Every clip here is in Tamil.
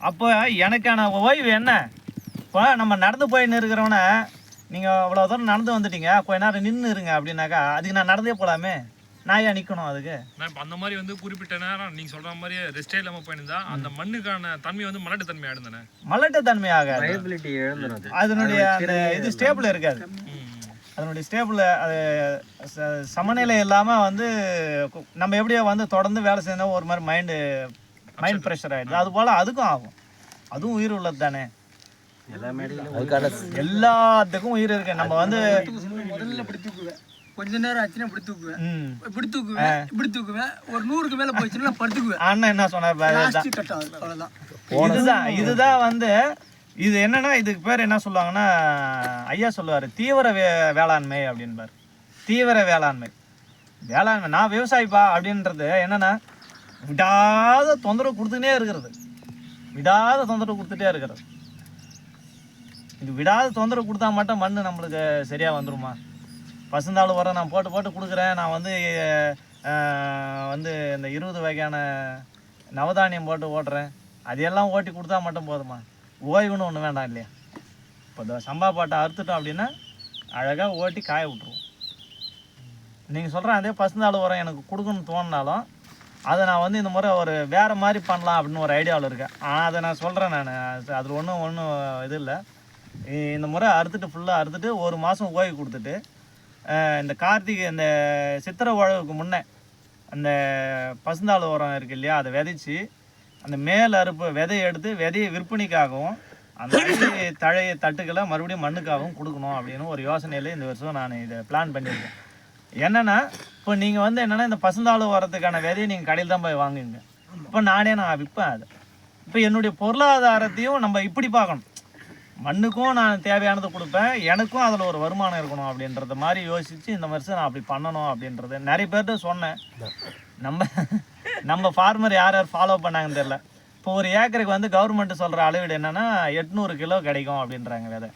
அப்போ எனக்கான ஓய்வு என்ன? இப்போ நம்ம நடந்து போயின்னு இருக்கிறவன நீங்கள் அவ்வளோ தூரம் நடந்து வந்துட்டீங்க கொஞ்ச நேரம் நின்று இருங்க அப்படின்னாக்கா அதுக்கு நான் நடந்தே போகலாமே நான் ஏன் நிற்கணும் அதுக்கு? நான் இப்ப அந்த மாதிரி வந்து குறிப்பிட்ட நேரம் நீங்க சொல்ற மாதிரி ரெஸ்டே இல்லாம போயிருந்தா அந்த மண்ணுக்கான தன்மை வந்து மலட்டு தன்மை ஆயிடுந்தானே மலட்டுத்தன்மை ஆகாது. லைபிலிட்டி எழுந்துரும் அது. அதனுடைய அந்த இது ஸ்டேபிள் இருக்காது. அதனுடைய ஸ்டேபிள் அது ச- சமநிலை இல்லாமல் வந்து நம்ம எப்படியோ வந்து தொடர்ந்து வேலை செஞ்சா ஒரு மாதிரி மைண்டு மைண்ட் ப்ரெஷர் ஆகிடுது அது போல் அதுக்கும் ஆகும். அதுவும் உயிர் உள்ளது தானே. எல்லாத்துக்கும் உயிர் இருக்கு. நம்ம வந்து முதல்ல இப்படி தூக்குவேன். கொஞ்ச நேரம் ஆச்சுன்னா இப்படி தூக்குவேன். இப்படி தூக்குவேன் இப்படி தூக்குவேன். ஒரு நூறுக்கு மேல போயிடுச்சுன்னா நான் படுத்துக்குவேன். அண்ணன் என்ன சொன்னார் அவ்வளவுதான். இதுதான் இதுதான் வந்து இது என்னன்னா இதுக்கு பேர் என்ன சொல்லுவாங்கன்னா ஐயா சொல்லுவார் தீவிர வே வேளாண்மை அப்படின்பார் தீவிர வேளாண்மை. வேளாண்மை. நான் விவசாயிப்பா அப்படின்றது என்னன்னா விடாத தொந்தரவு கொடுத்துக்கிட்டே இருக்கிறது. விடாத தொந்தரவு கொடுத்துட்டே இருக்கிறது. இது விடாத தொந்தரவு கொடுத்தா மட்டும் மண் நம்மளுக்கு சரியாக வந்துடுமா பசுந்தாள் உரம் நான் போட்டு போட்டு கொடுக்குறேன். நான் வந்து வந்து இந்த இருபது வகையான நவதானியம் போட்டு ஓட்டுறேன். அதையெல்லாம் ஓட்டி கொடுத்தா மட்டும் போதுமா? ஓய்வுன்னு ஒன்று வேண்டாம் இல்லையா? இப்போ இந்த சம்பா பாட்டை அறுத்துட்டோம் அப்படின்னா அழகாக ஓட்டி காய விட்ருவோம் நீங்கள் சொல்கிற அதே பசுந்தாள் உரம் எனக்கு கொடுக்கணும்னு தோணுனாலும் அதை நான் வந்து இந்த முறை ஒரு வேறு மாதிரி பண்ணலாம் அப்படின்னு ஒரு ஐடியாவில் இருக்கேன். ஆனால் அதை நான் சொல்கிறேன் நான். அதில் ஒன்றும் ஒன்றும் இது இல்லை. இந்த முறை அறுத்துட்டு ஃபுல்லாக அறுத்துட்டு ஒரு மாதம் ஓய்வு கொடுத்துட்டு இந்த கார்த்திகை இந்த சித்திரை உழவுக்கு முன்னே அந்த பசுந்தாள் உரம் இருக்கு இல்லையா அதை விதைச்சி அந்த மேல் அறுப்பு விதையை எடுத்து விதையை விற்பனைக்காகவும் அந்த தழைய தட்டுக்களை மறுபடியும் மண்ணுக்காகவும் கொடுக்கணும் அப்படின்னு ஒரு யோசனையில் இந்த வருஷம் நான் இதை பிளான் பண்ணியிருக்கேன். என்னன்னா இப்போ நீங்கள் வந்து என்னென்னா இந்த பசுந்தாளு வரதுக்கான விதையை நீங்கள் கடையில் தான் போய் வாங்குங்க. இப்போ நானே நான் விற்பேன் அதை. இப்போ என்னுடைய பொருளாதாரத்தையும் நம்ம இப்படி பார்க்கணும். மண்ணுக்கும் நான் தேவையானது கொடுப்பேன் எனக்கும் அதில் ஒரு வருமானம் இருக்கணும் அப்படின்றத மாதிரி யோசித்து இந்த வருஷம் நான் அப்படி பண்ணணும் அப்படின்றது நிறைய பேர்கிட்ட சொன்னேன். நம்ம நம்ம ஃபார்மர் யார் யார் ஃபாலோ பண்ணாங்கன்னு தெரில இப்போ ஒரு ஏக்கருக்கு வந்து கவர்மெண்ட் சொல்கிற அளவீடு என்னென்னா எட்நூறு கிலோ கிடைக்கும் அப்படின்றாங்க விதை.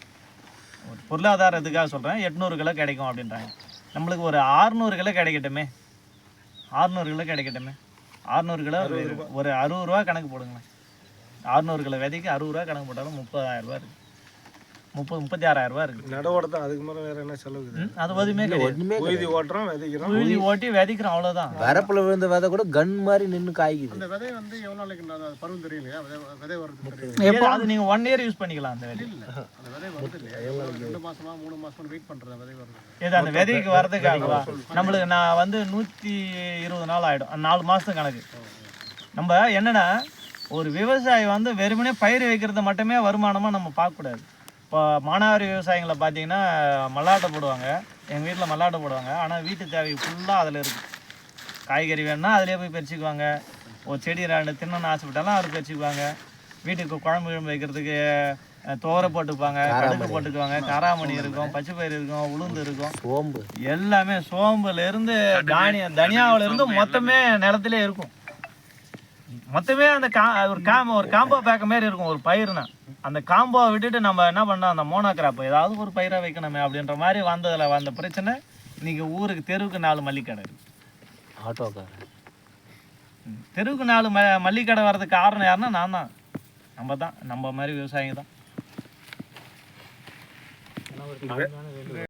ஒரு பொருளாதாரத்துக்காக சொல்கிறேன் எட்நூறு கிலோ கிடைக்கும் அப்படின்றாங்க. நம்மளுக்கு ஒரு ஆறுநூறு கிலோ கிடைக்கட்டுமே. ஆறுநூறு கிலோ கிடைக்கட்டுமே. ஆறுநூறு கிலோ ஒரு- ஒரு அறுபது ரூபா கணக்கு போடுங்களேன். ஆறுநூறு கிலோ விதைக்கு அறுபது ரூபா கணக்கு போட்டாலும் முப்பதாயிரம் ரூபா இருக்குது முப்பது முப்பத்தி ஆறாயிரம் ரூபா இருக்குது. நடவோட தான் அதுக்கு மேலே வேற என்ன செலவு அது எதுவுமே கிடையாது. ஒண்ணுமே உயிரி ஓட்டுறோம் விதைக்கிறோம். உழுதி ஓட்டி விதைக்கிறோம் அவ்வளோதான் வரப்புல விழுந்த விதை கூட கன் மாதிரி நின்னு காய்க்குது. அந்த விதை வந்து எவ்வளோ நாளைக்கு பருவம் தெரியலையா? விதை வருது ஏன் அது நீங்கள் ஒன் இயர் யூஸ் பண்ணிக்கலாம் அந்த விதை. அந்த விதை வருது இல்லையா? ரெண்டு மாசமா மூணு மாசமா வெயிட் பண்றது விதை வருது இது அந்த விதைக்கு வரதுக்காகவா நம்மளுக்கு நான் வந்து நூற்றி இருபது நாள் ஆகிடும் நாலு மாதம் கணக்கு. நம்ம என்னன்னா ஒரு விவசாயி வந்து வெறுமனே பயிர் வைக்கிறத மட்டுமே வருமானமாக நம்ம பார்க்கக்கூடாது. இப்போ மானாவாரி விவசாயிகளை பார்த்தீங்கன்னா மல்லாட்டை போடுவாங்க. எங்கள் வீட்டில் மல்லாட்டை போடுவாங்க. ஆனால் வீட்டு தேவை ஃபுல்லாக அதில் இருக்குது காய்கறி வேணும்னா அதிலே போய் பறிச்சுக்குவாங்க. ஒரு செடி ரெண்டு தின்னணும்னு ஆசைப்பட்டாலும் அதை பறிச்சுக்குவாங்க. வீட்டுக்கு குழம்பு கிழம்பு வைக்கிறதுக்கு துவரை போட்டுப்பாங்க கடுகு போட்டுக்குவாங்க. காராமணி இருக்கும் பச்சை பயிர் இருக்கும் உளுந்து இருக்கும். சோம்பு. எல்லாமே சோம்புல இருந்து தானிய தனியாவுல இருந்து மொத்தமே நிலத்திலே இருக்கும். மொத்தமே அந்த கா ஒரு காம்போ ஒரு காம்போ பேக்க மாதிரி இருக்கும் ஒரு பயிர்னா. அந்த காம்போவை விட்டுட்டு நம்ம என்ன பண்ணோம் அந்த மோனோ கிராப் ஏதாவது ஒரு பயிரை வைக்கணுமே அப்படின்ற மாதிரி வந்ததுல வந்த பிரச்சனை. இன்னைக்கு ஊருக்கு தெருவுக்கு நாலு மல்லிக்கடை. ஆட்டோக்காரன். ம். தெருவுக்கு நாலு ம மல்லிக்கடை வர்றதுக்கு காரணம் யாருன்னா நான் தான். நம்ம தான். நம்ம மாதிரி விவசாயிங்க தான்.